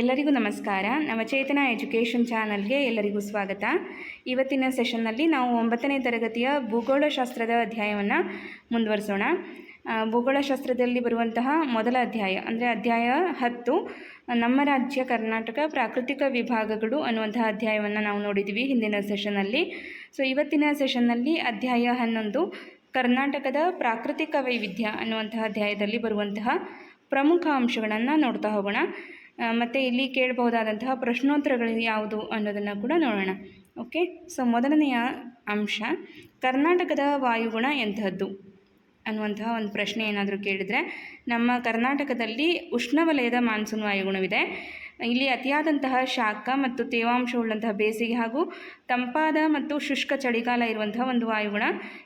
ಎಲ್ಲರಿಗೂ ನಮಸ್ಕಾರ. ನವಚೇತನ ಎಜುಕೇಷನ್ ಚಾನಲ್ಗೆ ಎಲ್ಲರಿಗೂ ಸ್ವಾಗತ. ಇವತ್ತಿನ ಸೆಷನ್ನಲ್ಲಿ ನಾವು ಒಂಬತ್ತನೇ ತರಗತಿಯ ಭೂಗೋಳಶಾಸ್ತ್ರದ ಅಧ್ಯಾಯವನ್ನು ಮುಂದುವರಿಸೋಣ. ಭೂಗೋಳಶಾಸ್ತ್ರದಲ್ಲಿ ಬರುವಂತಹ ಮೊದಲ ಅಧ್ಯಾಯ, ಅಂದರೆ ಅಧ್ಯಾಯ ಹತ್ತು, ನಮ್ಮ ರಾಜ್ಯ ಕರ್ನಾಟಕ ಪ್ರಾಕೃತಿಕ ವಿಭಾಗಗಳು ಅನ್ನುವಂತಹ ಅಧ್ಯಾಯವನ್ನು ನಾವು ನೋಡಿದ್ದೀವಿ ಹಿಂದಿನ ಸೆಷನ್ನಲ್ಲಿ. ಸೊ ಇವತ್ತಿನ ಸೆಷನ್ನಲ್ಲಿ ಅಧ್ಯಾಯ ಹನ್ನೊಂದು, ಕರ್ನಾಟಕದ ಪ್ರಾಕೃತಿಕ ವೈವಿಧ್ಯ ಅನ್ನುವಂತಹ ಅಧ್ಯಾಯದಲ್ಲಿ ಬರುವಂತಹ ಪ್ರಮುಖ ಅಂಶಗಳನ್ನು ನೋಡ್ತಾ ಹೋಗೋಣ. ಮತ್ತು ಇಲ್ಲಿ ಕೇಳಬಹುದಾದಂತಹ ಪ್ರಶ್ನೋತ್ತರಗಳು ಯಾವುದು ಅನ್ನೋದನ್ನು ಕೂಡ ನೋಡೋಣ. ಓಕೆ ಸೊ ಮೊದಲನೆಯ ಅಂಶ, ಕರ್ನಾಟಕದ ವಾಯುಗುಣ ಎಂಥದ್ದು ಅನ್ನುವಂತಹ ಒಂದು ಪ್ರಶ್ನೆ ಏನಾದರೂ ಕೇಳಿದರೆ, ನಮ್ಮ ಕರ್ನಾಟಕದಲ್ಲಿ ಉಷ್ಣವಲಯದ ಮಾನ್ಸೂನ್ ವಾಯುಗುಣವಿದೆ. ಇಲ್ಲಿ ಅತಿಯಾದಂತಹ ಶಾಖ ಮತ್ತು ತೇವಾಂಶವುಳ್ಳಂತಹ ಬೇಸಿಗೆ ಹಾಗೂ ತಂಪಾದ ಮತ್ತು ಶುಷ್ಕ ಚಳಿಗಾಲ ಇರುವಂತಹ ಒಂದು ವಾಯುಗುಣ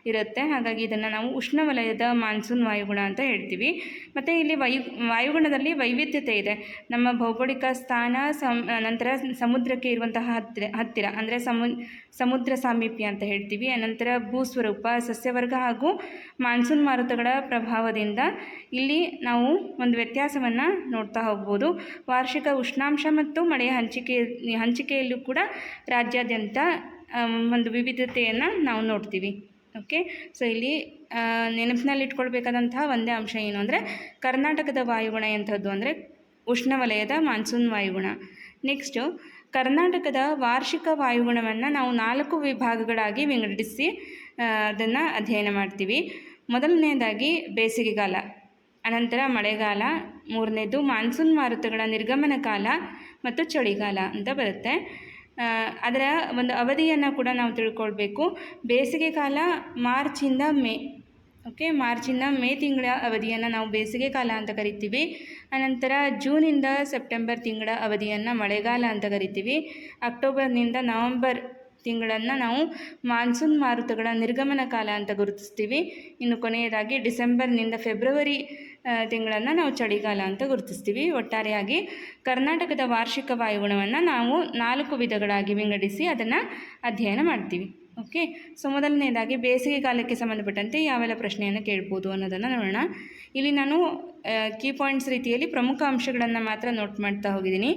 ಇರುತ್ತೆ. ಹಾಗಾಗಿ ಇದನ್ನು ನಾವು ಉಷ್ಣವಲಯದ ಮಾನ್ಸೂನ್ ವಾಯುಗುಣ ಅಂತ ಹೇಳ್ತೀವಿ. ಮತ್ತು ಇಲ್ಲಿ ವಾಯು ವಾಯುಗುಣದಲ್ಲಿ ವೈವಿಧ್ಯತೆ ಇದೆ. ನಮ್ಮ ಭೌಗೋಳಿಕ ಸ್ಥಾನ ಸಂ, ನಂತರ ಸಮುದ್ರಕ್ಕೆ ಇರುವಂತಹ ಹತ್ತಿರ ಹತ್ತಿರ ಅಂದರೆ ಸಮು ಸಮುದ್ರ ಸಾಮೀಪ್ಯ ಅಂತ ಹೇಳ್ತೀವಿ. ಅನಂತರ ಭೂಸ್ವರೂಪ, ಸಸ್ಯವರ್ಗ ಹಾಗೂ ಮಾನ್ಸೂನ್ ಮಾರುತಗಳ ಪ್ರಭಾವದಿಂದ ಇಲ್ಲಿ ನಾವು ಒಂದು ವ್ಯತ್ಯಾಸವನ್ನು ನೋಡ್ತಾ ಹೋಗ್ಬೋದು. ವಾರ್ಷಿಕ ಉಷ್ಣಾಂಶ ಮತ್ತು ಮಳೆಯ ಹಂಚಿಕೆ, ಹಂಚಿಕೆಯಲ್ಲೂ ಕೂಡ ರಾಜ್ಯಾದ್ಯಂತ ಒಂದು ವಿವಿಧತೆಯನ್ನು ನಾವು ನೋಡ್ತೀವಿ. ಓಕೆ? ಸೊ, ಇಲ್ಲಿ ನೆನಪಿನಲ್ಲಿಟ್ಕೊಳ್ಬೇಕಾದಂತಹ ಒಂದೇ ಅಂಶ ಏನು ಅಂದರೆ, ಕರ್ನಾಟಕದ ವಾಯುಗುಣ ಎಂಥದ್ದು ಅಂದರೆ ಉಷ್ಣವಲಯದ ಮಾನ್ಸೂನ್ ವಾಯುಗುಣ. ನೆಕ್ಸ್ಟು ಕರ್ನಾಟಕದ ವಾರ್ಷಿಕ ವಾಯುಗುಣವನ್ನು ನಾವು ನಾಲ್ಕು ವಿಭಾಗಗಳಾಗಿ ವಿಂಗಡಿಸಿ ಅದನ್ನು ಅಧ್ಯಯನ ಮಾಡ್ತೀವಿ. ಮೊದಲನೆಯದಾಗಿ ಬೇಸಿಗೆಗಾಲ, ಅನಂತರ ಮಳೆಗಾಲ, ಮೂರನೇದು ಮಾನ್ಸೂನ್ ಮಾರುತಗಳ ನಿರ್ಗಮನ ಕಾಲ ಮತ್ತು ಚಳಿಗಾಲ ಅಂತ ಬರುತ್ತೆ. ಅದರ ಒಂದು ಅವಧಿಯನ್ನು ಕೂಡ ನಾವು ತಿಳ್ಕೊಳ್ಬೇಕು. ಬೇಸಿಗೆ ಕಾಲ ಮಾರ್ಚಿಂದ ಮೇ ಓಕೆ ಮಾರ್ಚಿಂದ ಮೇ ತಿಂಗಳ ಅವಧಿಯನ್ನು ನಾವು ಬೇಸಿಗೆ ಕಾಲ ಅಂತ ಕರಿತೀವಿ. ಅನಂತರ ಜೂನಿಂದ ಸೆಪ್ಟೆಂಬರ್ ತಿಂಗಳ ಅವಧಿಯನ್ನು ಮಳೆಗಾಲ ಅಂತ ಕರಿತೀವಿ. ಅಕ್ಟೋಬರ್ನಿಂದ ನವಂಬರ್ ತಿಂಗಳನ್ನು ನಾವು ಮಾನ್ಸೂನ್ ಮಾರುತಗಳ ನಿರ್ಗಮನ ಕಾಲ ಅಂತ ಗುರುತಿಸ್ತೀವಿ. ಇನ್ನು ಕೊನೆಯದಾಗಿ ಡಿಸೆಂಬರ್ನಿಂದ ಫೆಬ್ರವರಿ ತಿಂಗಳನ್ನು ನಾವು ಚಳಿಗಾಲ ಅಂತ ಗುರುತಿಸ್ತೀವಿ. ಒಟ್ಟಾರೆಯಾಗಿ ಕರ್ನಾಟಕದ ವಾರ್ಷಿಕ ವಾಯುಗುಣವನ್ನು ನಾವು ನಾಲ್ಕು ವಿಧಗಳಾಗಿ ವಿಂಗಡಿಸಿ ಅದನ್ನು ಅಧ್ಯಯನ ಮಾಡ್ತೀವಿ. ಓಕೆ ಸೊ ಮೊದಲನೇದಾಗಿ ಬೇಸಿಗೆ ಕಾಲಕ್ಕೆ ಸಂಬಂಧಪಟ್ಟಂತೆ ಯಾವೆಲ್ಲ ಪ್ರಶ್ನೆಯನ್ನು ಕೇಳ್ಬೋದು ಅನ್ನೋದನ್ನು ನೋಡೋಣ. ಇಲ್ಲಿ ನಾನು ಕೀ ಪಾಯಿಂಟ್ಸ್ ರೀತಿಯಲ್ಲಿ ಪ್ರಮುಖ ಅಂಶಗಳನ್ನು ಮಾತ್ರ ನೋಟ್ ಮಾಡ್ತಾ ಹೋಗಿದ್ದೀನಿ.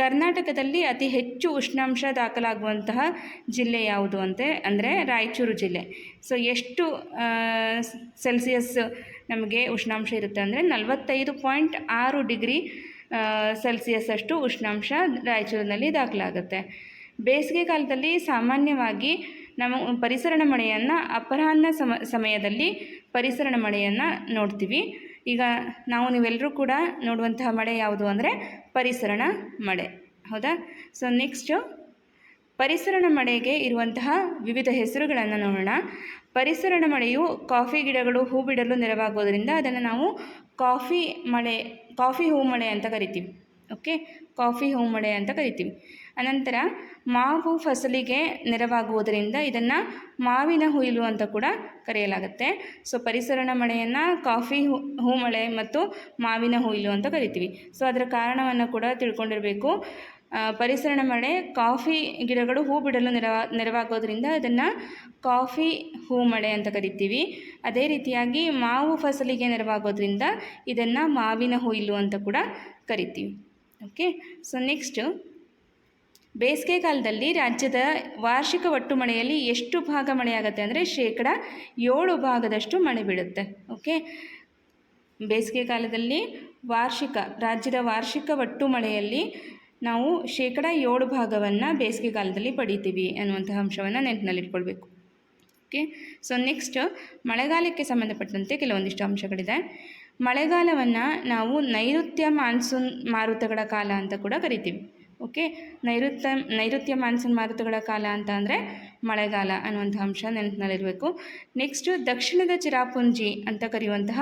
ಕರ್ನಾಟಕದಲ್ಲಿ ಅತಿ ಹೆಚ್ಚು ಉಷ್ಣಾಂಶ ದಾಖಲಾಗುವಂತಹ ಜಿಲ್ಲೆ ಯಾವುದು ಅಂತೆ? ಅಂದರೆ ರಾಯಚೂರು ಜಿಲ್ಲೆ. ಸೊ ಎಷ್ಟು ಸೆಲ್ಸಿಯಸ್ ನಮಗೆ ಉಷ್ಣಾಂಶ ಇರುತ್ತೆ ಅಂದರೆ ನಲವತ್ತೈದು ಪಾಯಿಂಟ್ ಆರು ಡಿಗ್ರಿ ಸೆಲ್ಸಿಯಸ್ ಅಷ್ಟು ಉಷ್ಣಾಂಶ ರಾಯಚೂರಿನಲ್ಲಿ ದಾಖಲಾಗುತ್ತೆ. ಬೇಸಿಗೆ ಕಾಲದಲ್ಲಿ ಸಾಮಾನ್ಯವಾಗಿ ನಮ್ಮ ಪರಿಸರಣ ಮಳೆಯನ್ನು ಅಪರಾಹ್ನ ಸಮ, ಸಮಯದಲ್ಲಿ ಪರಿಸರಣ ಮಳೆಯನ್ನು ನೋಡ್ತೀವಿ. ಈಗ ನಾವು ನೀವೆಲ್ಲರೂ ಕೂಡ ನೋಡುವಂತಹ ಮಳೆ ಯಾವುದು ಅಂದರೆ ಪರಿಸರಣ ಮಳೆ. ಹೌದಾ? ಸೊ ನೆಕ್ಸ್ಟು ಪರಿಸರಣ ಮಳೆಗೆ ಇರುವಂತಹ ವಿವಿಧ ಹೆಸರುಗಳನ್ನು ನೋಡೋಣ. ಪರಿಸರಣ ಮಳೆಯು ಕಾಫಿ ಗಿಡಗಳು, ಹೂ ಬಿಡಲು ನೆರವಾಗೋದರಿಂದ ಅದನ್ನು ನಾವು ಕಾಫಿ ಮಳೆ, ಕಾಫಿ ಹೂ ಮಳೆ ಅಂತ ಕರಿತೀವಿ. ಓಕೆ ಕಾಫಿ ಹೂ ಮಳೆ ಅಂತ ಕರಿತೀವಿ. ಅನಂತರ ಮಾವು ಫಸಲಿಗೆ ನೆರವಾಗುವುದರಿಂದ ಇದನ್ನು ಮಾವಿನ ಹುಯಿಲು ಅಂತ ಕೂಡ ಕರೆಯಲಾಗುತ್ತೆ. ಸೊ ಪರಿಸರಣ ಮಳೆಯನ್ನು ಕಾಫಿ ಹೂ ಮಳೆ ಮತ್ತು ಮಾವಿನ ಹುಯಿಲು ಅಂತ ಕರಿತೀವಿ. ಸೊ ಅದರ ಕಾರಣವನ್ನು ಕೂಡ ತಿಳ್ಕೊಂಡಿರಬೇಕು. ಪರಿಸರಣ ಮಳೆ ಕಾಫಿ ಗಿಡಗಳು ಹೂ ಬಿಡಲು ನೆರವ, ನೆರವಾಗೋದ್ರಿಂದ ಅದನ್ನು ಕಾಫಿ ಹೂ ಮಳೆ ಅಂತ ಕರಿತೀವಿ. ಅದೇ ರೀತಿಯಾಗಿ ಮಾವು ಫಸಲಿಗೆ ನೆರವಾಗೋದ್ರಿಂದ ಇದನ್ನು ಮಾವಿನ ಹುಯಿಲು ಅಂತ ಕೂಡ ಕರಿತೀವಿ. ಓಕೆ ಸೊ ನೆಕ್ಸ್ಟು ಬೇಸಿಗೆ ಕಾಲದಲ್ಲಿ ರಾಜ್ಯದ ವಾರ್ಷಿಕ ಒಟ್ಟು ಮಳೆಯಲ್ಲಿ ಎಷ್ಟು ಭಾಗ ಮಳೆಯಾಗುತ್ತೆ ಅಂದರೆ ಶೇಕಡ ಏಳು ಭಾಗದಷ್ಟು ಮಳೆ ಬೀಳುತ್ತೆ ಓಕೆ ಬೇಸಿಗೆ ಕಾಲದಲ್ಲಿ ವಾರ್ಷಿಕ, ರಾಜ್ಯದ ವಾರ್ಷಿಕ ಒಟ್ಟು ಮಳೆಯಲ್ಲಿ ನಾವು ಶೇಕಡ ಏಳು ಭಾಗವನ್ನು ಬೇಸಿಗೆ ಕಾಲದಲ್ಲಿ ಪಡಿತೀವಿ ಅನ್ನುವಂತಹ ಅಂಶವನ್ನು ನೆನಪಿನಲ್ಲಿಟ್ಕೊಳ್ಬೇಕು ಓಕೆ ಸೊ ನೆಕ್ಸ್ಟ್ ಮಳೆಗಾಲಕ್ಕೆ ಸಂಬಂಧಪಟ್ಟಂತೆ ಕೆಲವೊಂದಿಷ್ಟು ಅಂಶಗಳಿದೆ. ಮಳೆಗಾಲವನ್ನು ನಾವು ನೈಋತ್ಯ ಮಾನ್ಸೂನ್ ಮಾರುತಗಳ ಕಾಲ ಅಂತ ಕೂಡ ಕರಿತೀವಿ. ಓಕೆ? ನೈಋತ್ಯ ನೈಋತ್ಯ ಮಾನ್ಸೂನ್ ಮಾರುತಗಳ ಕಾಲ ಅಂತ ಅಂದರೆ ಮಳೆಗಾಲ ಅನ್ನುವಂಥ ಅಂಶ ನೆನಪಿನಲ್ಲಿರಬೇಕು. ನೆಕ್ಸ್ಟು ದಕ್ಷಿಣದ ಚಿರಾಪುಂಜಿ ಅಂತ ಕರೆಯುವಂತಹ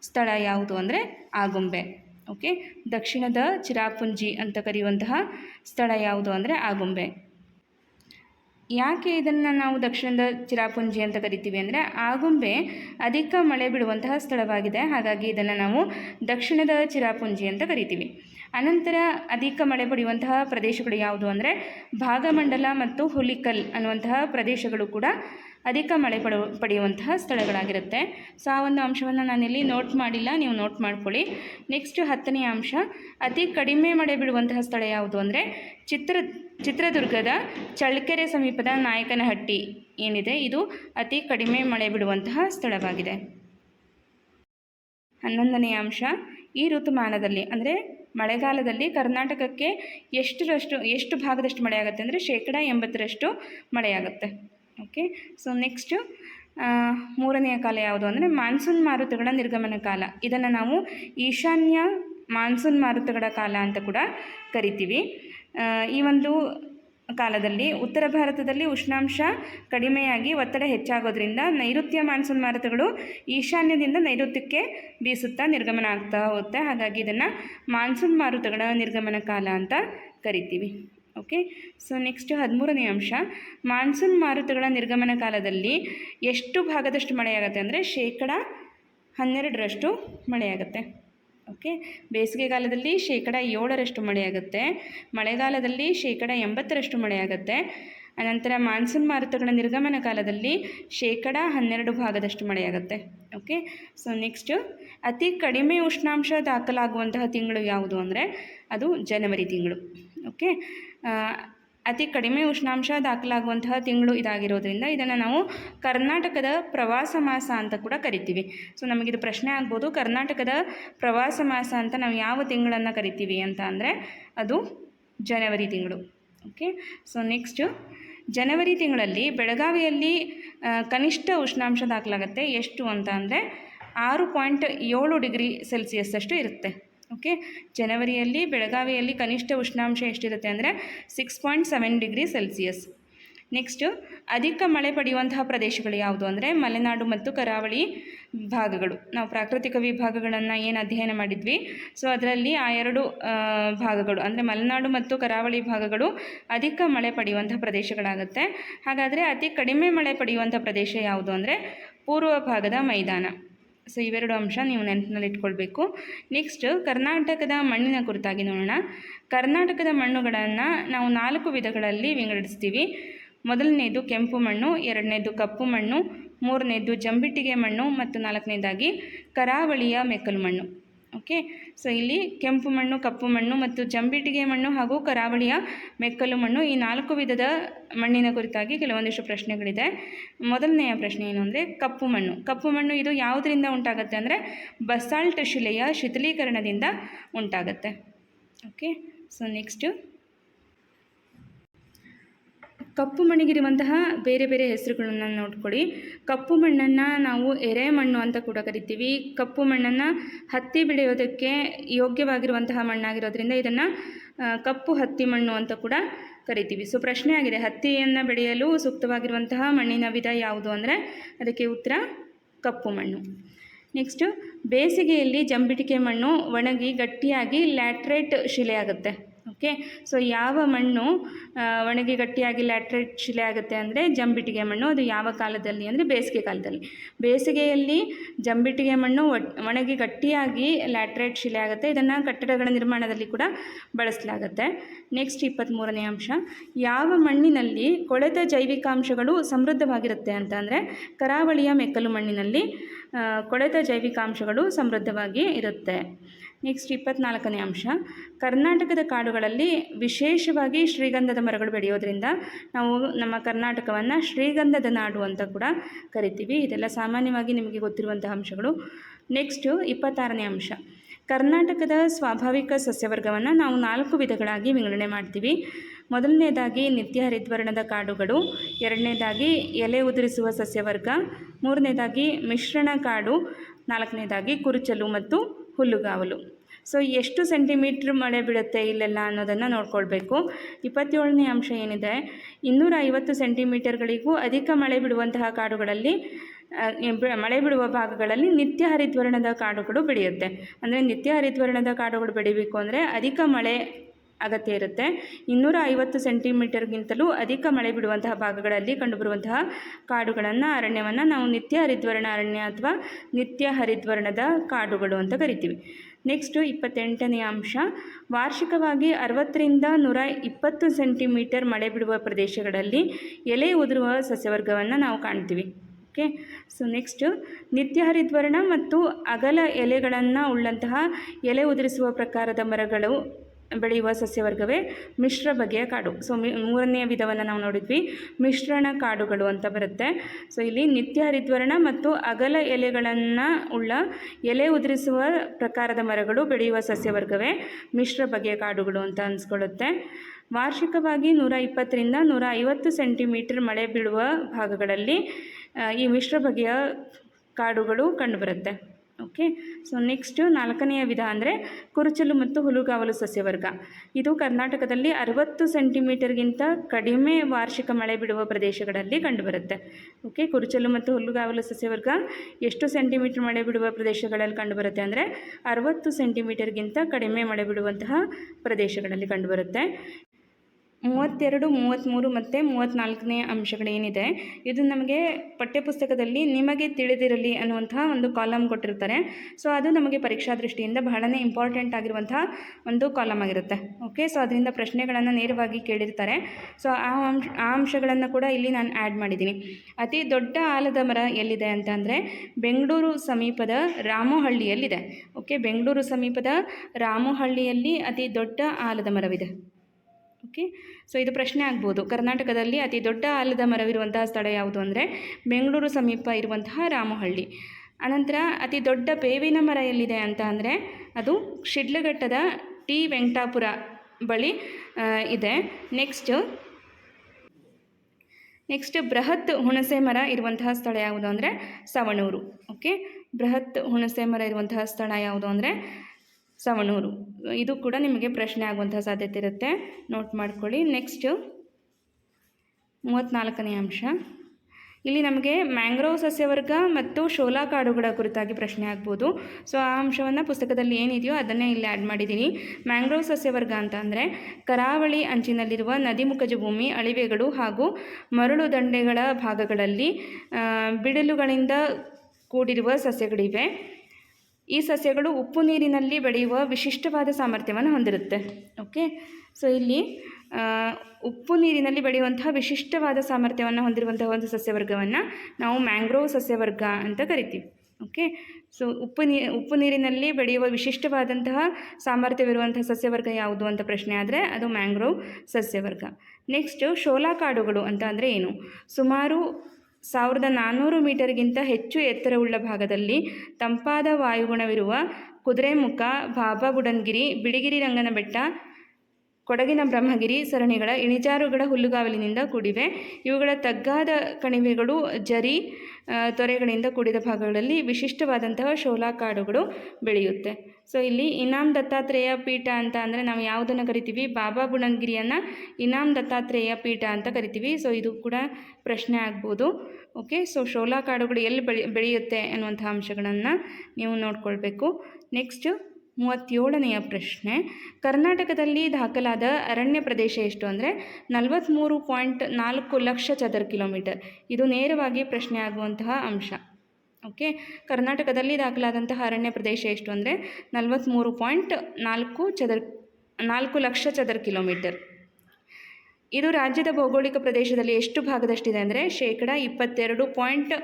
ಸ್ಥಳ ಯಾವುದು ಅಂದರೆ ಆಗುಂಬೆ. ಓಕೆ? ದಕ್ಷಿಣದ ಚಿರಾಪುಂಜಿ ಅಂತ ಕರೆಯುವಂತಹ ಸ್ಥಳ ಯಾವುದು ಅಂದರೆ ಆಗುಂಬೆ. ಯಾಕೆ ಇದನ್ನು ನಾವು ದಕ್ಷಿಣದ ಚಿರಾಪುಂಜಿ ಅಂತ ಕರಿತೀವಿ ಅಂದರೆ ಆಗುಂಬೆ ಅಧಿಕ ಮಳೆ ಬೀಳುವಂತಹ ಸ್ಥಳವಾಗಿದೆ. ಹಾಗಾಗಿ ಇದನ್ನು ನಾವು ದಕ್ಷಿಣದ ಚಿರಾಪುಂಜಿ ಅಂತ ಕರಿತೀವಿ. ಅನಂತರ ಅಧಿಕ ಮಳೆ ಪಡೆಯುವಂತಹ ಪ್ರದೇಶಗಳು ಯಾವುದು ಅಂದರೆ ಭಾಗಮಂಡಲ ಮತ್ತು ಹುಲಿಕಲ್ ಅನ್ನುವಂತಹ ಪ್ರದೇಶಗಳು ಕೂಡ ಅಧಿಕ ಮಳೆ ಪಡೋ, ಪಡೆಯುವಂತಹ ಸ್ಥಳಗಳಾಗಿರುತ್ತೆ. ಸೊ ಆ ಒಂದು ಅಂಶವನ್ನು ನಾನಿಲ್ಲಿ ನೋಟ್ ಮಾಡಿಲ್ಲ. ನೀವು ನೋಟ್ ಮಾಡ್ಕೊಳ್ಳಿ. ನೆಕ್ಸ್ಟ್ ಹತ್ತನೇ ಅಂಶ, ಅತಿ ಕಡಿಮೆ ಮಳೆ ಬೀಳುವಂತಹ ಸ್ಥಳ ಯಾವುದು ಅಂದರೆ ಚಿತ್ರ, ಚಿತ್ರದುರ್ಗದ ಚಳ್ಳಕೆರೆ ಸಮೀಪದ ನಾಯಕನಹಟ್ಟಿ ಏನಿದೆ? ಇದು ಅತಿ ಕಡಿಮೆ ಮಳೆ ಬಿಡುವಂತಹ ಸ್ಥಳವಾಗಿದೆ. ಹನ್ನೊಂದನೇ ಅಂಶ, ಈ ಋತುಮಾನದಲ್ಲಿ ಅಂದರೆ ಮಳೆಗಾಲದಲ್ಲಿ ಕರ್ನಾಟಕಕ್ಕೆ ಎಷ್ಟರಷ್ಟು, ಎಷ್ಟು ಭಾಗದಷ್ಟು ಮಳೆಯಾಗುತ್ತೆ ಅಂದರೆ ಶೇಕಡ ಎಂಬತ್ತರಷ್ಟು ಮಳೆಯಾಗುತ್ತೆ. ಓಕೆ ಸೊ ನೆಕ್ಸ್ಟು ಮೂರನೆಯ ಕಾಲ ಯಾವುದು ಅಂದರೆ ಮಾನ್ಸೂನ್ ಮಾರುತಗಳ ನಿರ್ಗಮನ ಕಾಲ. ಇದನ್ನು ನಾವು ಈಶಾನ್ಯ ಮಾನ್ಸೂನ್ ಮಾರುತಗಳ ಕಾಲ ಅಂತ ಕೂಡ ಕರಿತೀವಿ. ಈ ಒಂದು ಕಾಲದಲ್ಲಿ ಉತ್ತರ ಭಾರತದಲ್ಲಿ ಉಷ್ಣಾಂಶ ಕಡಿಮೆಯಾಗಿ ಒತ್ತಡ ಹೆಚ್ಚಾಗೋದ್ರಿಂದ ನೈಋತ್ಯ ಮಾನ್ಸೂನ್ ಮಾರುತಗಳು ಈಶಾನ್ಯದಿಂದ ನೈಋತ್ಯಕ್ಕೆ ಬೀಸುತ್ತಾ ನಿರ್ಗಮನ ಆಗ್ತಾ ಹೋಗುತ್ತೆ. ಹಾಗಾಗಿ ಇದನ್ನು ಮಾನ್ಸೂನ್ ಮಾರುತಗಳ ನಿರ್ಗಮನ ಕಾಲ ಅಂತ ಕರಿತೀವಿ. ಓಕೆ? ಸೊ ನೆಕ್ಸ್ಟ್ ಹದಿಮೂರನೇ ಅಂಶ. ಮಾನ್ಸೂನ್ ಮಾರುತಗಳ ನಿರ್ಗಮನ ಕಾಲದಲ್ಲಿ ಎಷ್ಟು ಭಾಗದಷ್ಟು ಮಳೆಯಾಗುತ್ತೆ ಅಂದರೆ ಶೇಕಡ ಹನ್ನೆರಡರಷ್ಟು ಮಳೆಯಾಗುತ್ತೆ. ಓಕೆ ಬೇಸಿಗೆಗಾಲದಲ್ಲಿ ಶೇಕಡ ಏಳರಷ್ಟು ಮಳೆಯಾಗುತ್ತೆ ಮಳೆಗಾಲದಲ್ಲಿ ಶೇಕಡ ಎಂಬತ್ತರಷ್ಟು ಮಳೆಯಾಗುತ್ತೆ ಅನಂತರ ಮಾನ್ಸೂನ್ ಮಾರುತಗಳ ನಿರ್ಗಮನ ಕಾಲದಲ್ಲಿ ಶೇಕಡ ಹನ್ನೆರಡು ಭಾಗದಷ್ಟು ಮಳೆಯಾಗುತ್ತೆ ಓಕೆ ಸೊ ನೆಕ್ಸ್ಟು ಅತಿ ಕಡಿಮೆ ಉಷ್ಣಾಂಶ ದಾಖಲಾಗುವಂತಹ ತಿಂಗಳು ಯಾವುದು ಅಂದರೆ ಅದು ಜನವರಿ ತಿಂಗಳು. ಓಕೆ ಅತಿ ಕಡಿಮೆ ಉಷ್ಣಾಂಶ ದಾಖಲಾಗುವಂತಹ ತಿಂಗಳು ಇದಾಗಿರೋದ್ರಿಂದ ಇದನ್ನು ನಾವು ಕರ್ನಾಟಕದ ಪ್ರವಾಸ ಮಾಸ ಅಂತ ಕೂಡ ಕರಿತೀವಿ. ಸೊ ನಮಗಿದು ಪ್ರಶ್ನೆ ಆಗ್ಬೋದು, ಕರ್ನಾಟಕದ ಪ್ರವಾಸ ಮಾಸ ಅಂತ ನಾವು ಯಾವ ತಿಂಗಳನ್ನು ಕರಿತೀವಿ ಅಂತ ಅಂದರೆ ಅದು ಜನವರಿ ತಿಂಗಳು. ಓಕೆ ಸೊ ನೆಕ್ಸ್ಟು ಜನವರಿ ತಿಂಗಳಲ್ಲಿ ಬೆಳಗಾವಿಯಲ್ಲಿ ಕನಿಷ್ಠ ಉಷ್ಣಾಂಶ ದಾಖಲಾಗುತ್ತೆ ಎಷ್ಟು ಅಂತ ಅಂದರೆ ಆರು ಪಾಯಿಂಟ್ ಏಳು ಡಿಗ್ರಿ ಸೆಲ್ಸಿಯಸ್ ಅಷ್ಟು ಇರುತ್ತೆ. ಓಕೆ ಜನವರಿಯಲ್ಲಿ, ಬೆಳಗಾವಿಯಲ್ಲಿ ಕನಿಷ್ಠ ಉಷ್ಣಾಂಶ ಎಷ್ಟಿರುತ್ತೆ ಅಂದರೆ six point seven degree Celsius next ಅಧಿಕ ಮಳೆ ಪಡೆಯುವಂತಹ ಪ್ರದೇಶಗಳು ಯಾವುದು ಅಂದರೆ ಮಲೆನಾಡು ಮತ್ತು ಕರಾವಳಿ ಭಾಗಗಳು. ನಾವು ಪ್ರಾಕೃತಿಕ ವಿಭಾಗಗಳನ್ನು ಏನು ಅಧ್ಯಯನ ಮಾಡಿದ್ವಿ? ಸೊ ಅದರಲ್ಲಿ ಆ ಎರಡು ಭಾಗಗಳು ಅಂದರೆ ಮಲೆನಾಡು ಮತ್ತು ಕರಾವಳಿ ಭಾಗಗಳು ಅಧಿಕ ಮಳೆ ಪಡೆಯುವಂಥ ಪ್ರದೇಶಗಳಾಗುತ್ತೆ. ಹಾಗಾದರೆ ಅತಿ ಕಡಿಮೆ ಮಳೆ ಪಡೆಯುವಂಥ ಪ್ರದೇಶ ಯಾವುದು ಅಂದರೆ ಪೂರ್ವ ಭಾಗದ ಮೈದಾನ. ಸೊ ಇವೆರಡು ಅಂಶ ನೀವು ನೆನಪಿನಲ್ಲಿ ಇಟ್ಕೊಳ್ಬೇಕು. ನೆಕ್ಸ್ಟ್ ಕರ್ನಾಟಕದ ಮಣ್ಣಿನ ಕುರಿತಾಗಿ ನೋಡೋಣ. ಕರ್ನಾಟಕದ ಮಣ್ಣುಗಳನ್ನು ನಾವು ನಾಲ್ಕು ವಿಧಗಳಲ್ಲಿ ವಿಂಗಡಿಸ್ತೀವಿ. ಮೊದಲನೇದು ಕೆಂಪು ಮಣ್ಣು, ಎರಡನೇದು ಕಪ್ಪು ಮಣ್ಣು, ಮೂರನೇದು ಜಂಬಿಟ್ಟಿಗೆ ಮಣ್ಣು ಮತ್ತು ನಾಲ್ಕನೇದಾಗಿ ಕರಾವಳಿಯ ಮೆಕ್ಕಲು ಮಣ್ಣು. ಓಕೆ ಸೊ ಇಲ್ಲಿ ಕೆಂಪು ಮಣ್ಣು, ಕಪ್ಪು ಮಣ್ಣು ಮತ್ತು ಜಂಬಿಟ್ಟಿಗೆ ಮಣ್ಣು ಹಾಗೂ ಕರಾವಳಿಯ ಮೆಕ್ಕಲು ಮಣ್ಣು ಈ ನಾಲ್ಕು ವಿಧದ ಮಣ್ಣಿನ ಕುರಿತಾಗಿ ಕೆಲವೊಂದಿಷ್ಟು ಪ್ರಶ್ನೆಗಳಿದೆ. ಮೊದಲನೆಯ ಪ್ರಶ್ನೆ ಏನು ಅಂದರೆ ಕಪ್ಪು ಮಣ್ಣು. ಕಪ್ಪು ಮಣ್ಣು ಇದು ಯಾವುದರಿಂದ ಉಂಟಾಗುತ್ತೆ ಅಂದರೆ ಬಸಾಲ್ಟ್ ಶಿಲೆಯ ಶಿಥಿಲೀಕರಣದಿಂದ ಉಂಟಾಗುತ್ತೆ. ಓಕೆ ಸೊ ನೆಕ್ಸ್ಟು ಕಪ್ಪು ಮಣ್ಣಿಗಿರುವಂತಹ ಬೇರೆ ಬೇರೆ ಹೆಸರುಗಳನ್ನು ನೋಡ್ಕೊಳ್ಳಿ. ಕಪ್ಪು ಮಣ್ಣನ್ನು ನಾವು ಎರೆ ಮಣ್ಣು ಅಂತ ಕೂಡ ಕರಿತೀವಿ. ಕಪ್ಪು ಮಣ್ಣನ್ನು ಹತ್ತಿ ಬೆಳೆಯೋದಕ್ಕೆ ಯೋಗ್ಯವಾಗಿರುವಂತಹ ಮಣ್ಣಾಗಿರೋದ್ರಿಂದ ಇದನ್ನು ಕಪ್ಪು ಹತ್ತಿ ಮಣ್ಣು ಅಂತ ಕೂಡ ಕರಿತೀವಿ. ಸೊ, ಪ್ರಶ್ನೆ ಆಗಿದೆ. ಹತ್ತಿಯನ್ನು ಬೆಳೆಯಲು ಸೂಕ್ತವಾಗಿರುವಂತಹ ಮಣ್ಣಿನ ವಿಧ ಯಾವುದು ಅಂದರೆ ಅದಕ್ಕೆ ಉತ್ತರ, ಕಪ್ಪು ಮಣ್ಣು. ನೆಕ್ಸ್ಟು, ಬೇಸಿಗೆಯಲ್ಲಿ ಜಂಬಿಟಿಕೆ ಮಣ್ಣು ಒಣಗಿ ಗಟ್ಟಿಯಾಗಿ ಲ್ಯಾಟ್ರೇಟ್ ಶಿಲೆ ಆಗುತ್ತೆ ಓಕೆ? ಸೊ ಯಾವ ಮಣ್ಣು ಒಣಗಿ ಗಟ್ಟಿಯಾಗಿ ಲ್ಯಾಟ್ರೇಟ್ ಶಿಲೆ ಆಗುತ್ತೆ ಅಂದರೆ ಜಂಬಿಟ್ಟಿಗೆ ಮಣ್ಣು, ಅದು ಯಾವ ಕಾಲದಲ್ಲಿ ಅಂದರೆ ಬೇಸಿಗೆ ಕಾಲದಲ್ಲಿ. ಬೇಸಿಗೆಯಲ್ಲಿ ಜಂಬಿಟ್ಟಿಗೆ ಮಣ್ಣು ಒಣಗಿ ಗಟ್ಟಿಯಾಗಿ ಲ್ಯಾಟ್ರೇಟ್ ಶಿಲೆ ಆಗುತ್ತೆ. ಇದನ್ನು ಕಟ್ಟಡಗಳ ನಿರ್ಮಾಣದಲ್ಲಿ ಕೂಡ ಬಳಸಲಾಗುತ್ತೆ. ನೆಕ್ಸ್ಟ್ ಇಪ್ಪತ್ತ್ಮೂರನೇ ಅಂಶ. ಯಾವ ಮಣ್ಣಿನಲ್ಲಿ ಕೊಳೆತ ಜೈವಿಕಾಂಶಗಳು ಸಮೃದ್ಧವಾಗಿರುತ್ತೆ ಅಂತ ಅಂದರೆ ಕರಾವಳಿಯ ಮೆಕ್ಕಲು ಮಣ್ಣಿನಲ್ಲಿ ಕೊಳೆತ ಜೈವಿಕಾಂಶಗಳು ಸಮೃದ್ಧವಾಗಿ ಇರುತ್ತೆ. ನೆಕ್ಸ್ಟ್ ಇಪ್ಪತ್ನಾಲ್ಕನೇ ಅಂಶ. ಕರ್ನಾಟಕದ ಕಾಡುಗಳಲ್ಲಿ ವಿಶೇಷವಾಗಿ ಶ್ರೀಗಂಧದ ಮರಗಳು ಬೆಳೆಯೋದ್ರಿಂದ ನಾವು ನಮ್ಮ ಕರ್ನಾಟಕವನ್ನು ಶ್ರೀಗಂಧದ ನಾಡು ಅಂತ ಕೂಡ ಕರಿತೀವಿ. ಇದೆಲ್ಲ ಸಾಮಾನ್ಯವಾಗಿ ನಿಮಗೆ ಗೊತ್ತಿರುವಂತಹ ಅಂಶಗಳು. ನೆಕ್ಸ್ಟು ಇಪ್ಪತ್ತಾರನೇ ಅಂಶ. ಕರ್ನಾಟಕದ ಸ್ವಾಭಾವಿಕ ಸಸ್ಯವರ್ಗವನ್ನು ನಾವು ನಾಲ್ಕು ವಿಧಗಳಾಗಿ ವಿಂಗಡಣೆ ಮಾಡ್ತೀವಿ. ಮೊದಲನೇದಾಗಿ ನಿತ್ಯ ಹರಿದ್ವರ್ಣದ ಕಾಡುಗಳು. ಎರಡನೇದಾಗಿ ಎಲೆ ಉದುರಿಸುವ ಸಸ್ಯವರ್ಗ. ಮೂರನೇದಾಗಿ ಮಿಶ್ರಣ ಕಾಡು. ನಾಲ್ಕನೇದಾಗಿ ಕುರುಚಲು ಮತ್ತು ಹುಲ್ಲುಗಾವಲು. ಸೊ ಎಷ್ಟು ಸೆಂಟಿಮೀಟ್ರ್ ಮಳೆ ಬೀಳುತ್ತೆ ಇಲ್ಲೆಲ್ಲ ಅನ್ನೋದನ್ನು ನೋಡ್ಕೊಳ್ಬೇಕು. ಇಪ್ಪತ್ತೇಳನೇ ಅಂಶ ಏನಿದೆ? ಇನ್ನೂರ ಐವತ್ತು ಸೆಂಟಿಮೀಟರ್ಗಳಿಗೂ ಅಧಿಕ ಮಳೆ ಬಿಡುವಂತಹ ಕಾಡುಗಳಲ್ಲಿ ಮಳೆ ಬಿಡುವ ಭಾಗಗಳಲ್ಲಿ ನಿತ್ಯ ಹರಿದ್ವರ್ಣದ ಕಾಡುಗಳು ಬೆಳೆಯುತ್ತೆ. ಅಂದರೆ ನಿತ್ಯ ಹರಿದ್ವರ್ಣದ ಕಾಡುಗಳು ಬೆಳಿಬೇಕು ಅಂದರೆ ಅಧಿಕ ಮಳೆ ಅಗತ್ಯ ಇರುತ್ತೆ. ಇನ್ನೂರ ಐವತ್ತು ಸೆಂಟಿಮೀಟರ್ಗಿಂತಲೂ ಅಧಿಕ ಮಳೆ ಬಿಡುವಂತಹ ಭಾಗಗಳಲ್ಲಿ ಕಂಡುಬರುವಂತಹ ಕಾಡುಗಳನ್ನು ಅರಣ್ಯವನ್ನು ನಾವು ನಿತ್ಯ ಹರಿದ್ವರ್ಣ ಅರಣ್ಯ ಅಥವಾ ನಿತ್ಯ ಹರಿದ್ವರ್ಣದ ಕಾಡುಗಳು ಅಂತ ಕರಿತೀವಿ. ನೆಕ್ಸ್ಟು ಇಪ್ಪತ್ತೆಂಟನೇ ಅಂಶ, ವಾರ್ಷಿಕವಾಗಿ ಅರವತ್ತರಿಂದ ನೂರ ಇಪ್ಪತ್ತು ಸೆಂಟಿಮೀಟರ್ ಮಳೆ ಬಿಡುವ ಪ್ರದೇಶಗಳಲ್ಲಿ ಎಲೆ ಉದುರುವ ಸಸ್ಯವರ್ಗವನ್ನು ನಾವು ಕಾಣ್ತೀವಿ. ಓಕೆ, ಸೊ ನೆಕ್ಸ್ಟು ನಿತ್ಯ ಹರಿದ್ವರ್ಣ ಮತ್ತು ಅಗಲ ಎಲೆಗಳನ್ನು ಉಳ್ಳಂತಹ ಎಲೆ ಉದುರಿಸುವ ಪ್ರಕಾರದ ಮರಗಳು ಬೆಳೆಯುವ ಸಸ್ಯವರ್ಗವೇ ಮಿಶ್ರ ಬಗೆಯ ಕಾಡು. ಸೊ ಮೂರನೆಯ ವಿಧವನ್ನು ನಾವು ನೋಡಿದ್ವಿ. ಮಿಶ್ರಣ ಕಾಡುಗಳು ಅಂತ ಬರುತ್ತೆ. ಸೊ ಇಲ್ಲಿ ನಿತ್ಯ ಹರಿದ್ವರ್ಣ ಮತ್ತು ಅಗಲ ಎಲೆಗಳನ್ನು ಉಳ್ಳ ಎಲೆ ಉದುರಿಸುವ ಪ್ರಕಾರದ ಮರಗಳು ಬೆಳೆಯುವ ಸಸ್ಯವರ್ಗವೇ ಮಿಶ್ರ ಬಗೆಯ ಕಾಡುಗಳು ಅಂತ ಅನಿಸ್ಕೊಳ್ಳುತ್ತೆ. ವಾರ್ಷಿಕವಾಗಿ ನೂರ ಇಪ್ಪತ್ತರಿಂದ ನೂರ ಐವತ್ತು ಸೆಂಟಿಮೀಟರ್ ಮಳೆ ಬೀಳುವ ಭಾಗಗಳಲ್ಲಿ ಈ ಮಿಶ್ರ ಬಗೆಯ ಕಾಡುಗಳು ಕಂಡುಬರುತ್ತೆ ಓಕೆ ಸೊ ನೆಕ್ಸ್ಟು ನಾಲ್ಕನೆಯ ವಿಧ ಅಂದರೆ ಕುರುಚಲು ಮತ್ತು ಹುಲುಗಾವಲು ಸಸ್ಯವರ್ಗ. ಇದು ಕರ್ನಾಟಕದಲ್ಲಿ ಅರವತ್ತು ಸೆಂಟಿಮೀಟರ್ಗಿಂತ ಕಡಿಮೆ ವಾರ್ಷಿಕ ಮಳೆ ಬಿಡುವ ಪ್ರದೇಶಗಳಲ್ಲಿ ಕಂಡುಬರುತ್ತೆ. ಓಕೆ ಕುರುಚಲು ಮತ್ತು ಹುಲ್ಲುಗಾವಲು ಸಸ್ಯವರ್ಗ ಎಷ್ಟು ಸೆಂಟಿಮೀಟರ್ ಮಳೆ ಬಿಡುವ ಪ್ರದೇಶಗಳಲ್ಲಿ ಕಂಡುಬರುತ್ತೆ ಅಂದರೆ ಅರವತ್ತು ಸೆಂಟಿಮೀಟರ್ಗಿಂತ ಕಡಿಮೆ ಮಳೆ ಬಿಡುವಂತಹ ಪ್ರದೇಶಗಳಲ್ಲಿ ಕಂಡುಬರುತ್ತೆ. ಮೂವತ್ತೆರಡು, ಮೂವತ್ತ್ಮೂರು ಮತ್ತು ಮೂವತ್ತ್ನಾಲ್ಕನೇ ಅಂಶಗಳೇನಿದೆ ಇದು ನಮಗೆ ಪಠ್ಯಪುಸ್ತಕದಲ್ಲಿ ನಿಮಗೆ ತಿಳಿದಿರಲಿ ಅನ್ನುವಂತಹ ಒಂದು ಕಾಲಮ್ ಕೊಟ್ಟಿರ್ತಾರೆ. ಸೊ ಅದು ನಮಗೆ ಪರೀಕ್ಷಾ ದೃಷ್ಟಿಯಿಂದ ಬಹಳನೇ ಇಂಪಾರ್ಟೆಂಟ್ ಆಗಿರುವಂತಹ ಒಂದು ಕಾಲಮ್ ಆಗಿರುತ್ತೆ. ಓಕೆ ಸೊ ಅದರಿಂದ ಪ್ರಶ್ನೆಗಳನ್ನು ನೇರವಾಗಿ ಕೇಳಿರ್ತಾರೆ. ಸೊ ಆ ಅಂಶ, ಆ ಅಂಶಗಳನ್ನು ಕೂಡ ಇಲ್ಲಿ ನಾನು ಆ್ಯಡ್ ಮಾಡಿದ್ದೀನಿ. ಅತಿ ದೊಡ್ಡ ಆಲದ ಮರ ಎಲ್ಲಿದೆ ಅಂತ ಅಂದರೆ ಬೆಂಗಳೂರು ಸಮೀಪದ ರಾಮೋಹಳ್ಳಿಯಲ್ಲಿದೆ. ಓಕೆ ಬೆಂಗಳೂರು ಸಮೀಪದ ರಾಮೋಹಳ್ಳಿಯಲ್ಲಿ ಅತಿ ದೊಡ್ಡ ಆಲದ ಮರವಿದೆ. ಓಕೆ. ಸೊ ಇದು ಪ್ರಶ್ನೆ ಆಗ್ಬೋದು. ಕರ್ನಾಟಕದಲ್ಲಿ ಅತಿ ದೊಡ್ಡ ಆಲದ ಮರವಿರುವಂತಹ ಸ್ಥಳ ಯಾವುದು ಅಂದರೆ ಬೆಂಗಳೂರು ಸಮೀಪ ಇರುವಂತಹ ರಾಮಹಳ್ಳಿ. ಅನಂತರ ಅತಿ ದೊಡ್ಡ ಬೇವಿನ ಮರ ಎಲ್ಲಿದೆ ಅಂತ ಅಂದರೆ ಅದು ಶಿಡ್ಲಘಟ್ಟದ ಟಿ ವೆಂಕಟಾಪುರ ಬಳಿ ಇದೆ. ನೆಕ್ಸ್ಟ್ ನೆಕ್ಸ್ಟ್ ಬೃಹತ್ ಹುಣಸೆ ಮರ ಇರುವಂತಹ ಸ್ಥಳ ಯಾವುದು ಅಂದರೆ ಸವಣೂರು. ಓಕೆ ಬೃಹತ್ ಹುಣಸೆ ಮರ ಇರುವಂತಹ ಸ್ಥಳ ಯಾವುದು ಅಂದರೆ ಸವಣೂರು ಇದು ಕೂಡ ನಿಮಗೆ ಪ್ರಶ್ನೆ ಆಗುವಂಥ ಸಾಧ್ಯತೆ ಇರುತ್ತೆ. ನೋಟ್ ಮಾಡ್ಕೊಳ್ಳಿ. ನೆಕ್ಸ್ಟು ಮೂವತ್ತ್ನಾಲ್ಕನೇ ಅಂಶ. ಇಲ್ಲಿ ನಮಗೆ ಮ್ಯಾಂಗ್ರೋವ್ ಸಸ್ಯವರ್ಗ ಮತ್ತು ಶೋಲಾ ಕಾಡುಗಳ ಕುರಿತಾಗಿ ಪ್ರಶ್ನೆ ಆಗ್ಬೋದು. ಸೊ ಆ ಅಂಶವನ್ನು ಪುಸ್ತಕದಲ್ಲಿ ಏನಿದೆಯೋ ಅದನ್ನೇ ಇಲ್ಲಿ ಆ್ಯಡ್ ಮಾಡಿದ್ದೀನಿ. ಮ್ಯಾಂಗ್ರೋವ್ ಸಸ್ಯವರ್ಗ ಅಂತ ಅಂದರೆ ಕರಾವಳಿ ಅಂಚಿನಲ್ಲಿರುವ ನದಿಮುಖಜ ಭೂಮಿ, ಅಳಿವೆಗಳು ಹಾಗೂ ಮರಳು ದಂಡೆಗಳ ಭಾಗಗಳಲ್ಲಿ ಬಿಡಲುಗಳಿಂದ ಕೂಡಿರುವ ಸಸ್ಯಗಳಿವೆ. ಈ ಸಸ್ಯಗಳು ಉಪ್ಪು ನೀರಿನಲ್ಲಿ ಬೆಳೆಯುವ ವಿಶಿಷ್ಟವಾದ ಸಾಮರ್ಥ್ಯವನ್ನು ಹೊಂದಿರುತ್ತೆ. ಓಕೆ ಸೊ ಇಲ್ಲಿ ಉಪ್ಪು ನೀರಿನಲ್ಲಿ ಬೆಳೆಯುವಂತಹ ವಿಶಿಷ್ಟವಾದ ಸಾಮರ್ಥ್ಯವನ್ನು ಹೊಂದಿರುವಂತಹ ಒಂದು ಸಸ್ಯವರ್ಗವನ್ನು ನಾವು ಮ್ಯಾಂಗ್ರೋವ್ ಸಸ್ಯವರ್ಗ ಅಂತ ಕರಿತೀವಿ. ಓಕೆ ಸೊ ಉಪ್ಪು ನೀ, ಉಪ್ಪು ನೀರಿನಲ್ಲಿ ಬೆಳೆಯುವ ವಿಶಿಷ್ಟವಾದಂತಹ ಸಾಮರ್ಥ್ಯವಿರುವಂತಹ ಸಸ್ಯವರ್ಗ ಯಾವುದು ಅಂತ ಪ್ರಶ್ನೆ ಆದರೆ ಅದು ಮ್ಯಾಂಗ್ರೋವ್ ಸಸ್ಯವರ್ಗ ನೆಕ್ಸ್ಟು ಶೋಲಾ ಕಾಡುಗಳು ಅಂತ ಅಂದರೆ ಏನು? ಸುಮಾರು ಸಾವಿರದ ನಾನ್ನೂರು ಮೀಟರ್ಗಿಂತ ಹೆಚ್ಚು ಎತ್ತರವುಳ್ಳ ಭಾಗದಲ್ಲಿ ತಂಪಾದ ವಾಯುಗುಣವಿರುವ ಕುದುರೆಮುಖ ಬಾಬಾ ಬುಡನ್ಗಿರಿ ಬಿಳಿಗಿರಿ ರಂಗನ ಬೆಟ್ಟ ಕೊಡಗಿನ ಬ್ರಹ್ಮಗಿರಿ ಸರಣಿಗಳ ಇಳಿಜಾರುಗಳ ಹುಲ್ಲುಗಾವಲಿನಿಂದ ಕೂಡಿವೆ. ಇವುಗಳ ತಗ್ಗಾದ ಕಣಿವೆಗಳು ಜರಿ ತೊರೆಗಳಿಂದ ಕೂಡಿದ ಭಾಗಗಳಲ್ಲಿ ವಿಶಿಷ್ಟವಾದಂತಹ ಶೋಲಾ ಕಾಡುಗಳು ಬೆಳೆಯುತ್ತೆ. ಸೊ, ಇಲ್ಲಿ ಇನಾಮ್ ದತ್ತಾತ್ರೇಯ ಪೀಠ ಅಂತ ಅಂದರೆ ನಾವು ಯಾವುದನ್ನು ಕರಿತೀವಿ? ಬಾಬಾ ಬುಡನ್ಗಿರಿಯನ್ನು ಇನಾಮ್ ದತ್ತಾತ್ರೇಯ ಪೀಠ ಅಂತ ಕರಿತೀವಿ. ಸೊ, ಇದು ಕೂಡ ಪ್ರಶ್ನೆ ಆಗ್ಬೋದು. ಓಕೆ, ಸೊ ಶೋಲಾ ಕಾಡುಗಳು ಎಲ್ಲಿ ಬೆಳಿ, ಬೆಳೆಯುತ್ತೆ ಅನ್ನುವಂಥ ಅಂಶಗಳನ್ನು ನೀವು ನೋಡ್ಕೊಳ್ಬೇಕು. ನೆಕ್ಸ್ಟು ಮೂವತ್ತೇಳನೆಯ ಪ್ರಶ್ನೆ, ಕರ್ನಾಟಕದಲ್ಲಿ ದಾಖಲಾದ ಅರಣ್ಯ ಪ್ರದೇಶ ಎಷ್ಟು ಅಂದರೆ ನಲವತ್ತ್ಮೂರು ಪಾಯಿಂಟ್ ನಾಲ್ಕು ಲಕ್ಷ ಚದರ ಕಿಲೋಮೀಟರ್. ಇದು ನೇರವಾಗಿ ಪ್ರಶ್ನೆ ಆಗುವಂತಹ ಅಂಶ. ಓಕೆ, ಕರ್ನಾಟಕದಲ್ಲಿ ದಾಖಲಾದಂತಹ ಅರಣ್ಯ ಪ್ರದೇಶ ಎಷ್ಟು ಅಂದರೆ ನಲವತ್ತ್ಮೂರು ಪಾಯಿಂಟ್ ನಾಲ್ಕು ಚದರ, ನಾಲ್ಕು ಲಕ್ಷ ಚದರ ಕಿಲೋಮೀಟರ್. ಇದು ರಾಜ್ಯದ ಭೌಗೋಳಿಕ ಪ್ರದೇಶದಲ್ಲಿ ಎಷ್ಟು ಭಾಗದಷ್ಟಿದೆ ಅಂದರೆ ಶೇಕಡ ಇಪ್ಪತ್ತೆರಡು ಪಾಯಿಂಟ್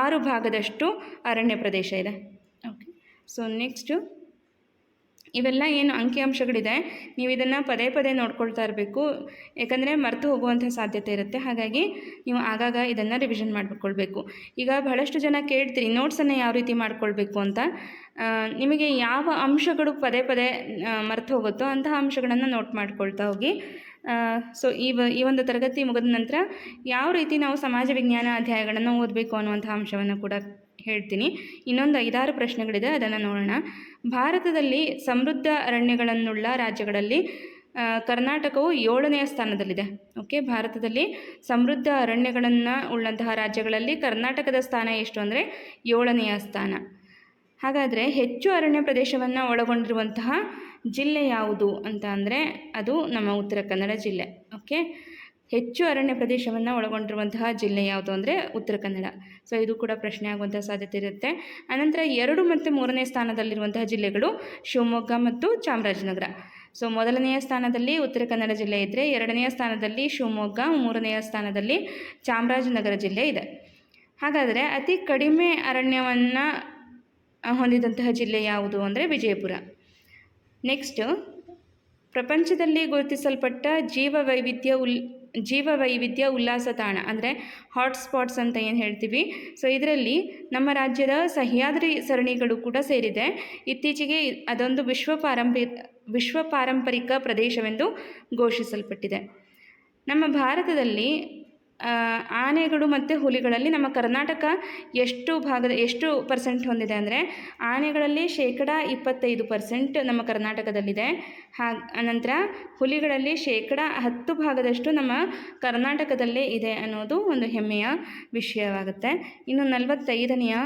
ಆರು ಭಾಗದಷ್ಟು ಅರಣ್ಯ ಪ್ರದೇಶ ಇದೆ. ಓಕೆ ಸೊ ನೆಕ್ಸ್ಟು ಇವೆಲ್ಲ ಏನು ಅಂಕಿಅಂಶಗಳಿದೆ, ನೀವು ಇದನ್ನು ಪದೇ ಪದೇ ನೋಡ್ಕೊಳ್ತಾ ಇರಬೇಕು. ಯಾಕಂದರೆ ಮರೆತು ಹೋಗುವಂಥ ಸಾಧ್ಯತೆ ಇರುತ್ತೆ. ಹಾಗಾಗಿ ನೀವು ಆಗಾಗ ಇದನ್ನು ರಿವಿಷನ್ ಮಾಡಿಕೊಳ್ಬೇಕು. ಈಗ ಬಹಳಷ್ಟು ಜನ ಕೇಳ್ತೀರಿ ನೋಟ್ಸನ್ನು ಯಾವ ರೀತಿ ಮಾಡಿಕೊಳ್ಬೇಕು ಅಂತ. ನಿಮಗೆ ಯಾವ ಅಂಶಗಳು ಪದೇ ಪದೇ ಮರೆತು ಹೋಗುತ್ತೋ ಅಂತಹ ಅಂಶಗಳನ್ನು ನೋಟ್ ಮಾಡ್ಕೊಳ್ತಾ ಹೋಗಿ. ಸೊ ಈ ಈ ಒಂದು ತರಗತಿ ಮುಗಿದ ನಂತರ ಯಾವ ರೀತಿ ನಾವು ಸಮಾಜ ವಿಜ್ಞಾನ ಅಧ್ಯಾಯಗಳನ್ನು ಓದಬೇಕು ಅನ್ನುವಂಥ ಅಂಶವನ್ನು ಕೂಡ ಹೇಳ್ತೀನಿ. ಇನ್ನೊಂದು ಐದಾರು ಪ್ರಶ್ನೆಗಳಿದೆ, ಅದನ್ನು ನೋಡೋಣ. ಭಾರತದಲ್ಲಿ ಸಮೃದ್ಧ ಅರಣ್ಯಗಳನ್ನುಳ್ಳ ರಾಜ್ಯಗಳಲ್ಲಿ ಕರ್ನಾಟಕವು ಏಳನೆಯ ಸ್ಥಾನದಲ್ಲಿದೆ. ಓಕೆ, ಭಾರತದಲ್ಲಿ ಸಮೃದ್ಧ ಅರಣ್ಯಗಳನ್ನು ಉಳ್ಳಂತಹ ರಾಜ್ಯಗಳಲ್ಲಿ ಕರ್ನಾಟಕದ ಸ್ಥಾನ ಎಷ್ಟು ಅಂದರೆ ಏಳನೆಯ ಸ್ಥಾನ. ಹಾಗಾದರೆ ಹೆಚ್ಚು ಅರಣ್ಯ ಪ್ರದೇಶವನ್ನು ಒಳಗೊಂಡಿರುವಂತಹ ಜಿಲ್ಲೆ ಯಾವುದು ಅಂತ ಅಂದರೆ ಅದು ನಮ್ಮ ಉತ್ತರ ಕನ್ನಡ ಜಿಲ್ಲೆ. ಓಕೆ ಹೆಚ್ಚು ಅರಣ್ಯ ಪ್ರದೇಶವನ್ನು ಒಳಗೊಂಡಿರುವಂತಹ ಜಿಲ್ಲೆ ಯಾವುದು ಅಂದರೆ ಉತ್ತರ ಕನ್ನಡ. ಸೊ ಇದು ಕೂಡ ಪ್ರಶ್ನೆ ಆಗುವಂಥ ಸಾಧ್ಯತೆ ಇರುತ್ತೆ. ಅನಂತರ ಎರಡು ಮತ್ತು ಮೂರನೇ ಸ್ಥಾನದಲ್ಲಿರುವಂತಹ ಜಿಲ್ಲೆಗಳು ಶಿವಮೊಗ್ಗ ಮತ್ತು ಚಾಮರಾಜನಗರ. ಸೊ ಮೊದಲನೆಯ ಸ್ಥಾನದಲ್ಲಿ ಉತ್ತರ ಕನ್ನಡ ಜಿಲ್ಲೆ ಇದ್ದರೆ ಎರಡನೆಯ ಸ್ಥಾನದಲ್ಲಿ ಶಿವಮೊಗ್ಗ, ಮೂರನೆಯ ಸ್ಥಾನದಲ್ಲಿ ಚಾಮರಾಜನಗರ ಜಿಲ್ಲೆ ಇದೆ. ಹಾಗಾದರೆ ಅತಿ ಕಡಿಮೆ ಅರಣ್ಯವನ್ನು ಹೊಂದಿದಂತಹ ಜಿಲ್ಲೆ ಯಾವುದು ಅಂದರೆ ವಿಜಯಪುರ. ನೆಕ್ಸ್ಟು ಪ್ರಪಂಚದಲ್ಲಿ ಗುರುತಿಸಲ್ಪಟ್ಟ ಜೀವ ವೈವಿಧ್ಯ ಉಲ್ ಜೀವ ವೈವಿಧ್ಯ ಉಲ್ಲಾಸ, ತಾಣ ಅಂದರೆ ಹಾಟ್ಸ್ಪಾಟ್ಸ್ ಅಂತ ಏನು ಹೇಳ್ತೀವಿ? ಸೊ ಇದರಲ್ಲಿ ನಮ್ಮ ರಾಜ್ಯದ ಸಹ್ಯಾದ್ರಿ ಸರಣಿಗಳು ಕೂಡ ಸೇರಿದೆ. ಇತ್ತೀಚೆಗೆ ಅದೊಂದು ವಿಶ್ವ ಪಾರಂಪರಿ, ವಿಶ್ವ ಪಾರಂಪರಿಕ ಪ್ರದೇಶವೆಂದು ಘೋಷಿಸಲ್ಪಟ್ಟಿದೆ. ನಮ್ಮ ಭಾರತದಲ್ಲಿ ಆನೆಗಳು ಮತ್ತು ಹುಲಿಗಳಲ್ಲಿ ನಮ್ಮ ಕರ್ನಾಟಕ ಎಷ್ಟು ಭಾಗದ, ಎಷ್ಟು ಪರ್ಸೆಂಟ್ ಹೊಂದಿದೆ ಅಂದರೆ ಆನೆಗಳಲ್ಲಿ ಶೇಕಡ ಇಪ್ಪತ್ತೈದು ಪರ್ಸೆಂಟ್ ನಮ್ಮ ಕರ್ನಾಟಕದಲ್ಲಿದೆ. ಹಾಗೆ ಅನಂತರ ಹುಲಿಗಳಲ್ಲಿ ಶೇಕಡ ಹತ್ತು ಭಾಗದಷ್ಟು ನಮ್ಮ ಕರ್ನಾಟಕದಲ್ಲೇ ಇದೆ ಅನ್ನೋದು ಒಂದು ಹೆಮ್ಮೆಯ ವಿಷಯವಾಗುತ್ತೆ. ಇನ್ನು ನಲವತ್ತೈದನೆಯ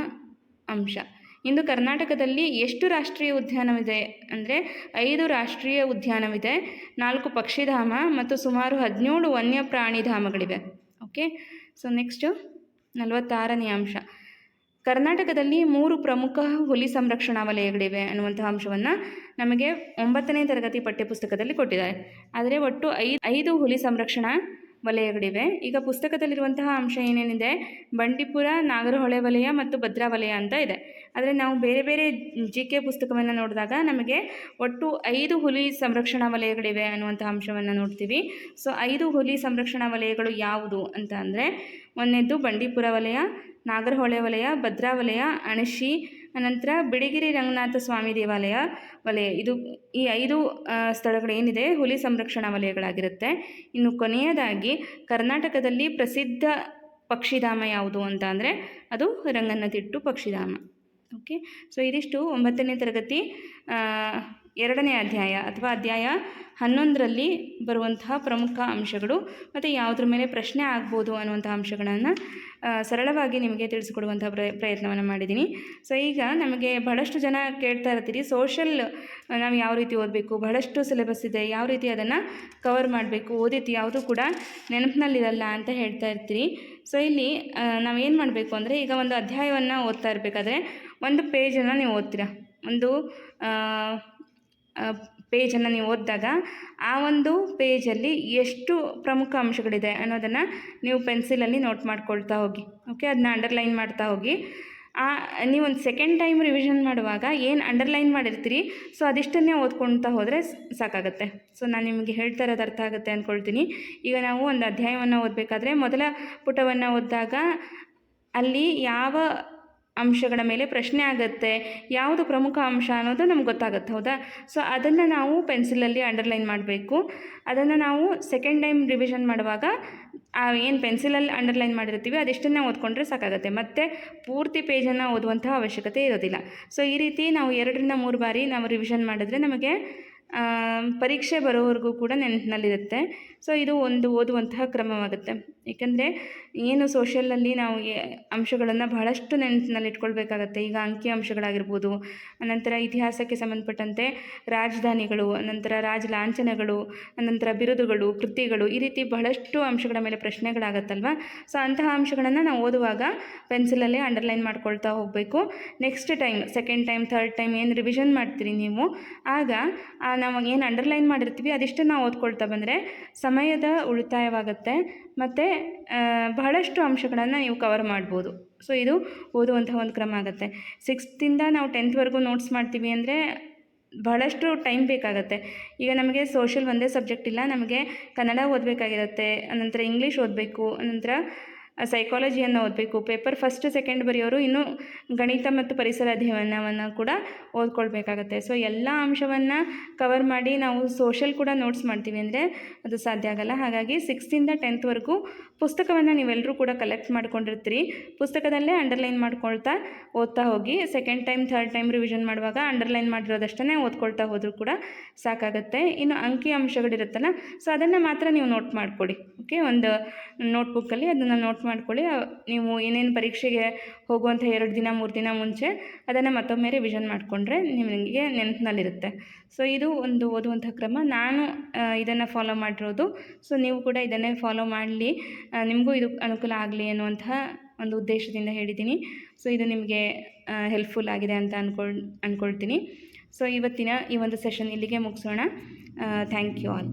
ಅಂಶ. ಇಂದು ಕರ್ನಾಟಕದಲ್ಲಿ ಎಷ್ಟು ರಾಷ್ಟ್ರೀಯ ಉದ್ಯಾನವಿದೆ ಅಂದರೆ ಐದು ರಾಷ್ಟ್ರೀಯ ಉದ್ಯಾನವಿದೆ. ನಾಲ್ಕು ಪಕ್ಷಿಧಾಮ ಮತ್ತು ಸುಮಾರು ಹದಿನೇಳು ವನ್ಯಪ್ರಾಣಿ ಧಾಮಗಳಿವೆ. ಓಕೆ? ಸೊ ನೆಕ್ಸ್ಟು ನಲವತ್ತಾರನೇ ಅಂಶ. ಕರ್ನಾಟಕದಲ್ಲಿ ಮೂರು ಪ್ರಮುಖ ಹುಲಿ ಸಂರಕ್ಷಣಾ ವಲಯಗಳಿವೆ ಅನ್ನುವಂತಹ ಅಂಶವನ್ನು ನಮಗೆ ಒಂಬತ್ತನೇ ತರಗತಿ ಪಠ್ಯಪುಸ್ತಕದಲ್ಲಿ ಕೊಟ್ಟಿದ್ದಾರೆ. ಆದರೆ ಒಟ್ಟು ಐದು ಐದು ಹುಲಿ ಸಂರಕ್ಷಣಾ ವಲಯಗಳಿವೆ. ಈಗ ಪುಸ್ತಕದಲ್ಲಿರುವಂತಹ ಅಂಶ ಏನೇನಿದೆ? ಬಂಡೀಪುರ, ನಾಗರಹೊಳೆ ವಲಯ ಮತ್ತು ಭದ್ರಾ ವಲಯ ಅಂತ ಇದೆ. ಆದರೆ ನಾವು ಬೇರೆ ಬೇರೆ ಜಿ ಕೆ ಪುಸ್ತಕವನ್ನು ನೋಡಿದಾಗ ನಮಗೆ ಒಟ್ಟು ಐದು ಹುಲಿ ಸಂರಕ್ಷಣಾ ವಲಯಗಳಿವೆ ಅನ್ನುವಂಥ ಅಂಶವನ್ನು ನೋಡ್ತೀವಿ. ಸೊ, ಐದು ಹುಲಿ ಸಂರಕ್ಷಣಾ ವಲಯಗಳು ಯಾವುದು ಅಂತ ಅಂದರೆ ಒಂದನೇದು ಬಂಡೀಪುರ ವಲಯ, ನಾಗರಹೊಳೆ ವಲಯ, ಭದ್ರಾ ವಲಯ, ಅಣಶಿ ಅನಂತರ ಬಿಳಿಗಿರಿ ರಂಗನಾಥ ಸ್ವಾಮಿ ದೇವಾಲಯ ವಲಯ. ಇದು ಈ ಐದು ಸ್ಥಳಗಳು ಏನಿದೆ? ಹುಲಿ ಸಂರಕ್ಷಣಾ ವಲಯಗಳಾಗಿರುತ್ತೆ. ಇನ್ನು ಕೊನೆಯದಾಗಿ ಕರ್ನಾಟಕದಲ್ಲಿ ಪ್ರಸಿದ್ಧ ಪಕ್ಷಿಧಾಮ ಯಾವುದು ಅಂತ ಅಂದರೆ ಅದು ರಂಗನತಿಟ್ಟು ಪಕ್ಷಿಧಾಮ. ಓಕೆ? ಸೊ, ಇದಿಷ್ಟು ಒಂಬತ್ತನೇ ತರಗತಿ ಎರಡನೇ ಅಧ್ಯಾಯ ಅಥವಾ ಅಧ್ಯಾಯ ಹನ್ನೊಂದರಲ್ಲಿ ಬರುವಂತಹ ಪ್ರಮುಖ ಅಂಶಗಳು. ಮತ್ತು ಯಾವುದ್ರ ಮೇಲೆ ಪ್ರಶ್ನೆ ಆಗ್ಬೋದು ಅನ್ನುವಂಥ ಅಂಶಗಳನ್ನು ಸರಳವಾಗಿ ನಿಮಗೆ ತಿಳಿಸಿಕೊಡುವಂಥ ಪ್ರ ಪ್ರಯತ್ನವನ್ನು ಮಾಡಿದ್ದೀನಿ. ಸೊ ಈಗ ನಮಗೆ ಬಹಳಷ್ಟು ಜನ ಕೇಳ್ತಾ ಇರ್ತೀರಿ ಸೋಷಲ್ ನಾವು ಯಾವ ರೀತಿ ಓದಬೇಕು, ಬಹಳಷ್ಟು ಸಿಲೆಬಸ್ ಇದೆ, ಯಾವ ರೀತಿ ಅದನ್ನು ಕವರ್ ಮಾಡಬೇಕು ಓದಿದ್ದು ಯಾವುದೂ ಕೂಡ ನೆನಪಿನಲ್ಲಿರಲ್ಲ ಅಂತ ಹೇಳ್ತಾ ಇರ್ತೀರಿ. ಸೊ ಇಲ್ಲಿ ನಾವೇನು ಮಾಡಬೇಕು ಅಂದರೆ, ಈಗ ಒಂದು ಅಧ್ಯಾಯವನ್ನು ಓದ್ತಾ ಇರಬೇಕಾದ್ರೆ, ಒಂದು ಪೇಜನ್ನು ನೀವು ಓದ್ತೀರಾ? ಒಂದು ಪೇಜನ್ನು ನೀವು ಓದಿದಾಗ ಆ ಒಂದು ಪೇಜಲ್ಲಿ ಎಷ್ಟು ಪ್ರಮುಖ ಅಂಶಗಳಿದೆ ಅನ್ನೋದನ್ನು ನೀವು ಪೆನ್ಸಿಲಲ್ಲಿ ನೋಟ್ ಮಾಡ್ಕೊಳ್ತಾ ಹೋಗಿ ಓಕೆ ಅದನ್ನ ಅಂಡರ್ಲೈನ್ ಮಾಡ್ತಾ ಹೋಗಿ. ಆ, ನೀವು ಒಂದು ಸೆಕೆಂಡ್ ಟೈಮ್ ರಿವಿಷನ್ ಮಾಡುವಾಗ ಏನು ಅಂಡರ್ಲೈನ್ ಮಾಡಿರ್ತೀರಿ, ಸೊ ಅದಿಷ್ಟನ್ನೇ ಓದ್ಕೊಳ್ತಾ ಹೋದರೆ ಸಾಕಾಗುತ್ತೆ. ಸೊ ನಾನು ನಿಮಗೆ ಹೇಳ್ತಾ ಇರೋದು ಅರ್ಥ ಆಗುತ್ತೆ ಅಂದ್ಕೊಳ್ತೀನಿ ಈಗ ನಾವು ಒಂದು ಅಧ್ಯಾಯವನ್ನು ಓದಬೇಕಾದ್ರೆ ಮೊದಲ ಪುಟವನ್ನು ಓದಿದಾಗ ಅಲ್ಲಿ ಯಾವ ಅಂಶಗಳ ಮೇಲೆ ಪ್ರಶ್ನೆ ಆಗುತ್ತೆ. ಯಾವುದು ಪ್ರಮುಖ ಅಂಶ ಅನ್ನೋದು ನಮ್ಗೆ ಗೊತ್ತಾಗುತ್ತೆ, ಹೌದಾ? ಸೊ ಅದನ್ನು ನಾವು ಪೆನ್ಸಿಲಲ್ಲಿ ಅಂಡರ್ಲೈನ್ ಮಾಡಬೇಕು. ಅದನ್ನು ನಾವು ಸೆಕೆಂಡ್ ಟೈಮ್ ರಿವಿಷನ್ ಮಾಡುವಾಗ ಏನು ಪೆನ್ಸಿಲಲ್ಲಿ ಅಂಡರ್ಲೈನ್ ಮಾಡಿರ್ತೀವಿ, ಅದೆಷ್ಟನ್ನು ಓದ್ಕೊಂಡ್ರೆ ಸಾಕಾಗುತ್ತೆ. ಮತ್ತು ಪೂರ್ತಿ ಪೇಜನ್ನು ಓದುವಂತಹ ಅವಶ್ಯಕತೆ ಇರೋದಿಲ್ಲ. ಸೊ ಈ ರೀತಿ ನಾವು ಎರಡರಿಂದ ಮೂರು ಬಾರಿ ನಾವು ರಿವಿಷನ್ ಮಾಡಿದ್ರೆ ನಮಗೆ ಪರೀಕ್ಷೆ ಬರೋವರೆಗೂ ಕೂಡ ನೆನಪಿನಲ್ಲಿರುತ್ತೆ. ಸೊ ಇದು ಒಂದು ಓದುವಂತಹ ಕ್ರಮವಾಗುತ್ತೆ. ಏಕೆಂದರೆ ಏನು ಸೋಷಿಯಲಲ್ಲಿ ನಾವು ಅಂಶಗಳನ್ನು ಬಹಳಷ್ಟು ನೆನಪಿನಲ್ಲಿ ಇಟ್ಕೊಳ್ಬೇಕಾಗತ್ತೆ ಈಗ ಅಂಕಿ ಅಂಶಗಳಾಗಿರ್ಬೋದು, ಅನಂತರ ಇತಿಹಾಸಕ್ಕೆ ಸಂಬಂಧಪಟ್ಟಂತೆ ರಾಜಧಾನಿಗಳು, ಅನಂತರ ರಾಜ ಲಾಂಛನಗಳು, ಅನಂತರ ಬಿರುದುಗಳು, ಕೃತಿಗಳು ಈ ರೀತಿ ಬಹಳಷ್ಟು ಅಂಶಗಳ ಮೇಲೆ ಪ್ರಶ್ನೆಗಳಾಗತ್ತಲ್ವ? ಸೊ ಅಂತಹ ಅಂಶಗಳನ್ನು ನಾವು ಓದುವಾಗ ಪೆನ್ಸಿಲಲ್ಲಿ ಅಂಡರ್ಲೈನ್ ಮಾಡ್ಕೊಳ್ತಾ ಹೋಗಬೇಕು. Next time, second time, third time ಏನು ರಿವಿಷನ್ ಮಾಡ್ತೀರಿ ನೀವು? ಆಗ ನಾವು ಏನು ಅಂಡರ್ಲೈನ್ ಮಾಡಿರ್ತೀವಿ ಅದಿಷ್ಟು ನಾವು ಓದ್ಕೊಳ್ತಾ ಬಂದರೆ ಸಮಯದ ಉಳಿತಾಯವಾಗುತ್ತೆ. ಮತ್ತು ಬಹಳಷ್ಟು ಅಂಶಗಳನ್ನು ನೀವು ಕವರ್ ಮಾಡ್ಬೋದು. ಸೊ ಇದು ಓದುವಂತಹ ಒಂದು ಕ್ರಮ ಆಗುತ್ತೆ. ಸಿಕ್ಸ್ತಿಂದ ನಾವು ಟೆಂತ್ವರೆಗೂ ನೋಟ್ಸ್ ಮಾಡ್ತೀವಿ ಅಂದರೆ ಬಹಳಷ್ಟು ಟೈಮ್ ಬೇಕಾಗತ್ತೆ. ಈಗ ನಮಗೆ ಸೋಷಲ್ ಒಂದೇ ಸಬ್ಜೆಕ್ಟ್ ಇಲ್ಲ, ನಮಗೆ ಕನ್ನಡ ಓದಬೇಕಾಗಿರುತ್ತೆ ಅನಂತರ ಇಂಗ್ಲೀಷ್ ಓದಬೇಕು ಅನಂತರ ಸೈಕಾಲಜಿಯನ್ನು ಓದಬೇಕು. ಪೇಪರ್ ಫಸ್ಟ್ ಸೆಕೆಂಡ್ ಬರೆಯೋರು ಇನ್ನೂ ಗಣಿತ ಮತ್ತು ಪರಿಸರ ಅಧ್ಯಯನವನ್ನು ಕೂಡ ಓದ್ಕೊಳ್ಬೇಕಾಗತ್ತೆ. ಸೊ ಎಲ್ಲ ಅಂಶವನ್ನು ಕವರ್ ಮಾಡಿ ನಾವು ಸೋಷಲ್ ಕೂಡ ನೋಟ್ಸ್ ಮಾಡ್ತೀವಿ ಅಂದರೆ ಅದು ಸಾಧ್ಯ ಆಗಲ್ಲ. ಹಾಗಾಗಿ ಸಿಕ್ಸ್ತಿಂದ ಟೆಂತ್ವರೆಗೂ ಪುಸ್ತಕವನ್ನು ನೀವೆಲ್ಲರೂ ಕೂಡ ಕಲೆಕ್ಟ್ ಮಾಡ್ಕೊಂಡಿರ್ತೀರಿ. ಪುಸ್ತಕದಲ್ಲೇ ಅಂಡರ್ಲೈನ್ ಮಾಡ್ಕೊಳ್ತಾ ಓದ್ತಾ ಹೋಗಿ second time third time revision ಮಾಡುವಾಗ ಅಂಡರ್ಲೈನ್ ಮಾಡಿರೋದಷ್ಟೇ ಓದ್ಕೊಳ್ತಾ ಹೋದರೂ ಕೂಡ ಸಾಕಾಗುತ್ತೆ. ಇನ್ನು ಅಂಕಿ ಅಂಶಗಳಿರುತ್ತಲ್ಲ ಸೊ ಅದನ್ನು ಮಾತ್ರ ನೀವು ನೋಟ್ ಮಾಡ್ಕೊಳ್ಳಿ ಓಕೆ ಒಂದು ನೋಟ್ಬುಕ್ಕಲ್ಲಿ ಅದನ್ನು ನೋಟ್ ಮಾಡ್ಕೊಳ್ಳಿ. ನೀವು ಏನೇನು ಪರೀಕ್ಷೆಗೆ ಹೋಗುವಂಥ ಎರಡು ದಿನ, ಮೂರು ದಿನ ಮುಂಚೆ ಅದನ್ನು ಮತ್ತೊಮ್ಮೆ ರಿವಿಷನ್ ಮಾಡಿಕೊಂಡ್ರೆ ನಿಮಗೆ ನೆನಪಿನಲ್ಲಿರುತ್ತೆ. ಸೊ ಇದು ಒಂದು ಓದುವಂಥ ಕ್ರಮ. ನಾನು ಇದನ್ನು ಫಾಲೋ ಮಾಡಿರೋದು. ಸೊ ನೀವು ಕೂಡ ಇದನ್ನೇ ಫಾಲೋ ಮಾಡಲಿ. ನಿಮಗೂ ಇದು ಅನುಕೂಲ ಆಗಲಿ ಅನ್ನುವಂತಹ ಒಂದು ಉದ್ದೇಶದಿಂದ ಹೇಳಿದ್ದೀನಿ. ಸೊ ಇದು ನಿಮಗೆ ಹೆಲ್ಪ್ಫುಲ್ ಆಗಿದೆ ಅಂತ ಅನ್ಕೊಳ್ ಅಂದ್ಕೊಳ್ತೀನಿ ಸೊ ಇವತ್ತಿನ ಈ ಒಂದು ಸೆಷನ್ ಇಲ್ಲಿಗೆ ಮುಗಿಸೋಣ. Thank you all